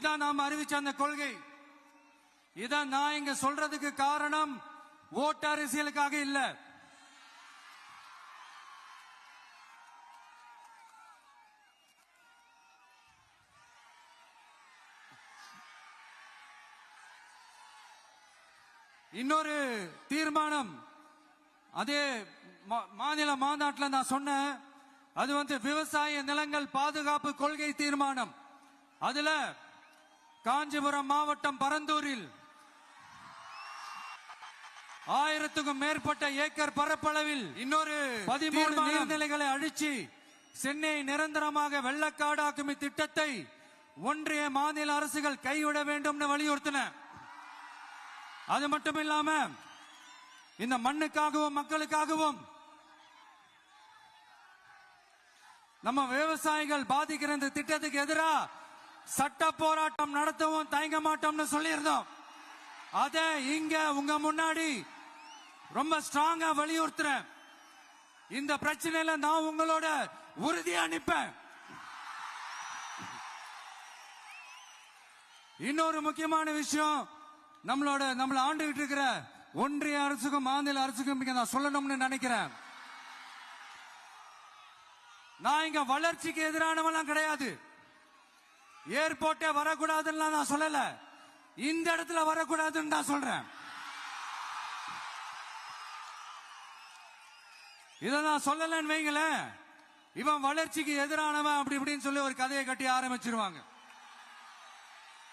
இதான் நாம் அறிவிச்ச அந்த கொள்கை. இதான் நான் இங்க சொல்றதுக்கு காரணம். ஓட்டு அரசியலுக்காக இல்ல. இன்னொரு தீர்மானம். அதே மாநில மாநாட்டில் நான் சொன்னேன் அது வந்து விவசாய நிலங்கள் பாதுகாப்பு கொள்கை தீர்மானம். அதுல காஞ்சிபுரம் மாவட்டம் பரந்தூரில் ஆயிரத்துக்கும் மேற்பட்ட ஏக்கர் பரப்பளவில் இன்னொரு பதிமூணு நீர்நிலைகளை அழிச்சு சென்னை நிரந்தரமாக வெள்ளக்காடாக்கும் இத்திட்டத்தை ஒன்றிய மாநில அரசுகள் கைவிட வேண்டும்னு வலியுறுத்தின. அது மட்டும் இல்லாம இந்த மண்ணுக்காகவும் மக்களுக்காகவும் நம்ம விவசாயிகள் பாதிக்கிற இந்த திட்டத்துக்கு எதிரா சட்ட போராட்டம் நடத்தவும் தயங்க மாட்டோம்னு சொல்லியிருந்தோம். அத இங்க உங்க முன்னாடி ரொம்ப ஸ்ட்ராங்கா வலியுறுத்துறேன். இந்த பிரச்சனையில நான் உங்களோட உறுதியா நிப்பேன். இன்னொரு முக்கியமான விஷயம் நம்மளோட நம்மள ஆண்டுகிட்டு இருக்கிற ஒன்றிய அரசுக்கும் மாநில அரசுக்கும் இங்க நான் சொல்லணும்னு நினைக்கிறேன். நான் இங்க வளர்ச்சிக்கு எதிரானவெல்லாம் கிடையாது. ஏர்போர்ட்டே வரக்கூடாதுன்னு நான் சொல்லல. இந்த இடத்துல வரக்கூடாதுன்னு நான் சொல்றேன். இதை நான் சொல்லலன்னு வைங்களேன். இவன் வளர்ச்சிக்கு எதிரானவன் அப்படி இப்படின்னு சொல்லி ஒரு கதையை கட்டி ஆரம்பிச்சிருவாங்க.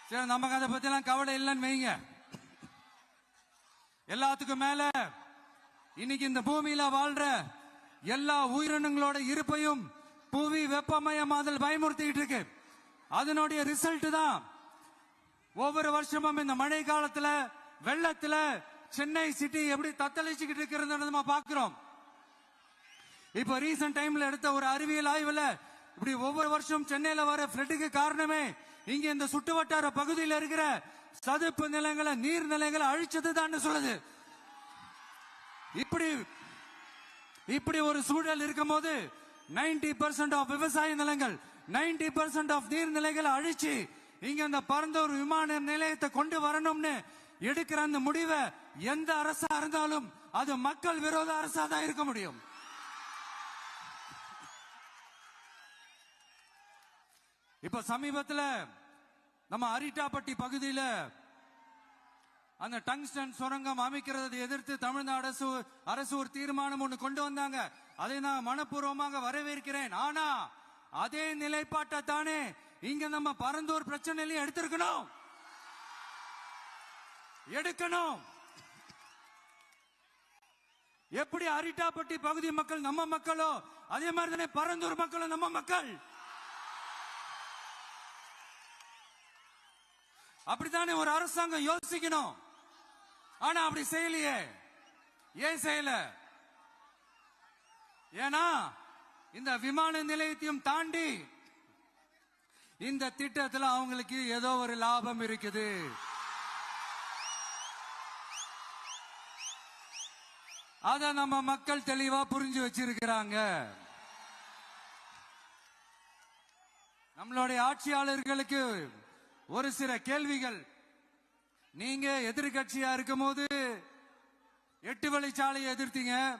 சரி நமக்கு அதை பத்தி எல்லாம் கவலை இல்லைன்னு வைங்க. எல்லாத்துக்கும் மேல இன்னைக்கு இந்த பூமியில வாழ்ற எல்லா உயிரினங்களோட இருப்பையும் புவி வெப்பமயமாதல் பயமுறுத்திக்கிட்டு இருக்கு. அதனுடைய ரிசல்ட் தான் ஒவ்வொரு வருஷமும் இந்த மழை காலத்துல வெள்ளத்துல சென்னை சிட்டி எப்படி தத்தளிச்சுக்கிட்டு இருக்கிறது நம்ம பாக்குறோம் இப்ப ரீசன்ட் டைம்ல எடுத்த ஒரு அறிவியல் ஆய்வுல இப்படி ஒவ்வொரு வருஷம் சென்னையில வர பிளட்டுக்கு காரணமே இங்க இந்த சுற்றுவட்டார பகுதியில் இருக்கிற சதுப்பு நிலங்களை நீர் நிலைகளை அழிச்சது தான் சொல்லுது. இப்படி இப்படி ஒரு சூழல் இருக்கும் போது நைன்டி பர்சன்ட் ஆஃப் விவசாய நிலங்கள் நைன்டி பர்சன்ட் ஆஃப் நீர்நிலைகளை அழிச்சு இங்க இந்த பரந்தூர் விமான நிலையத்தை கொண்டு வரணும்னு எடுக்கிற அந்த முடிவை எந்த அரசா இருந்தாலும் அது மக்கள் விரோத அரசா தான் இருக்க முடியும். இப்ப சமீபத்துல நம்ம அரிட்டாப்பட்டி பகுதியில அந்த டங்ஸ்டன் சுரங்கம் அமைக்கிறதை எதிர்த்து தமிழ்நாடு அரசு அரசு ஒரு தீர்மானம் ஒன்று கொண்டு வந்தாங்க. அதை நான் மனப்பூர்வமாக வரவேற்கிறேன். ஆனா அதே நிலைப்பாட்டை தானே இங்க நம்ம பரந்தூர் பிரச்சனையிலையும் எடுத்திருக்கணும். எடுக்கணும். எப்படி அரிட்டாப்பட்டி பகுதி மக்கள் நம்ம மக்களோ அதே மாதிரி தானே பரந்தூர் மக்களும் நம்ம மக்கள். அப்படித்தானே ஒரு அரசாங்கம் யோசிக்கணும். ஆனா அப்படி செய்யலையே. ஏன் செய்யல? ஏன்னா இந்த விமான நிலையத்தையும் தாண்டி இந்த திட்டத்துல அவங்களுக்கு ஏதோ ஒரு லாபம் இருக்குது. அத நம்ம மக்கள் தெளிவா புரிஞ்சு வச்சிருக்கிறாங்க. நம்மளுடைய ஆட்சியாளர்களுக்கு ஒரு சில கேள்விகள். நீங்க எதிர்கட்சியா இருக்கும் போது எட்டு வழிச்சாலையை எதிர்த்தீங்க.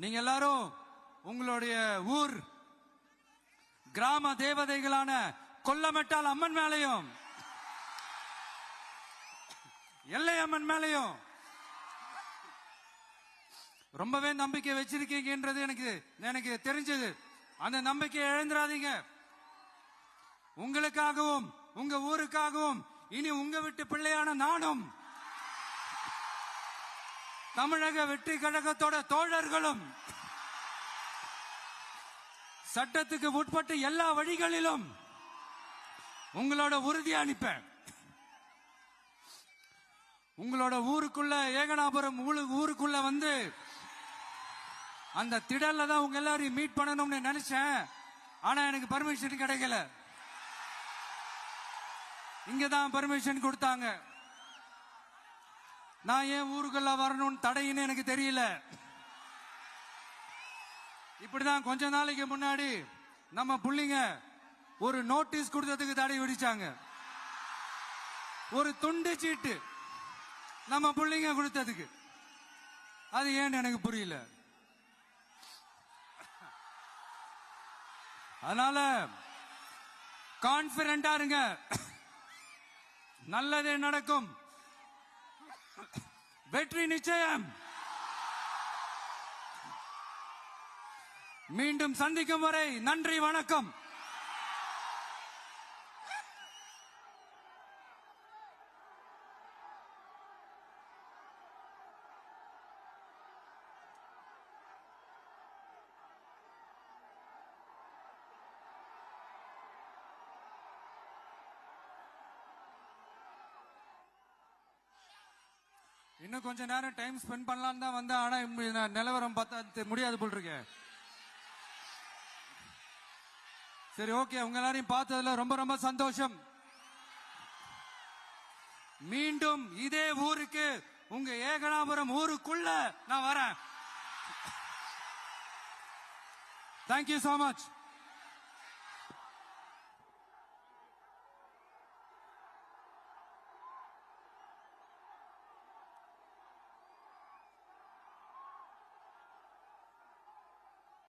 நீங்க எல்லாரும் உங்களுடைய ஊர் கிராம தேவதைகளான கொல்லமெட்டால் அம்மன் மேலையும் எல்லை அம்மன் மேலையும் ரொம்பவே நம்பிக்கை வச்சிருக்கீங்கன்றது எனக்கு எனக்கு தெரிஞ்சது. அந்த நம்பிக்கையை இழந்துடாதீங்க. உங்களுக்காகவும் உங்க ஊருக்காகவும் இனி உங்க விட்டு பிள்ளையான நானும் தமிழக வெற்றி கழகத்தோட தோழர்களும் சட்டத்துக்கு உட்பட்டு எல்லா வழிகளிலும் உங்களோட உறுதி அனுப்பேன் உங்களோட ஊருக்குள்ள ஏகனாபுரம் ஊருக்குள்ள வந்து அந்த திடல்ல தான் உங்க எல்லாரையும் மீட் பண்ணணும்னு நினைச்சேன். ஆனா எனக்கு பர்மிஷன் கிடைக்கல. இங்க தான் பர்மிஷன் கொடுத்தாங்க. நான் ஏன் ஊருக்குள்ள வரணும்னு தடைன்னு எனக்கு தெரியல. இப்படிதான் கொஞ்ச நாளைக்கு முன்னாடி நம்ம புள்ளிங்க ஒரு நோட்டீஸ் கொடுத்ததுக்கு தடை விடிச்சாங்க ஒரு துண்டு சீட்டு நம்ம புள்ளிங்க கொடுத்ததுக்கு. அது ஏன்னு எனக்கு புரியல. அதனால கான்பிடண்டா இருங்க. நல்லதே நடக்கும். வெற்றி நிச்சயம். மீண்டும் சந்திக்கும் வரை நன்றி வணக்கம். இன்னும் கொஞ்ச நேரம் டைம் ஸ்பெண்ட் பண்ணலாம் தான் வந்தேன் ஆனா இப்ப நிலவரம் பார்த்தா முடியாது போல் இருக்கு. சரி ஓகே உங்க எல்லாரையும் பார்த்ததுல ரொம்ப ரொம்ப சந்தோஷம். மீண்டும் இதே ஊருக்கு உங்க ஏகனாபுரம் ஊருக்குள்ள நான் வரேன். Thank you so much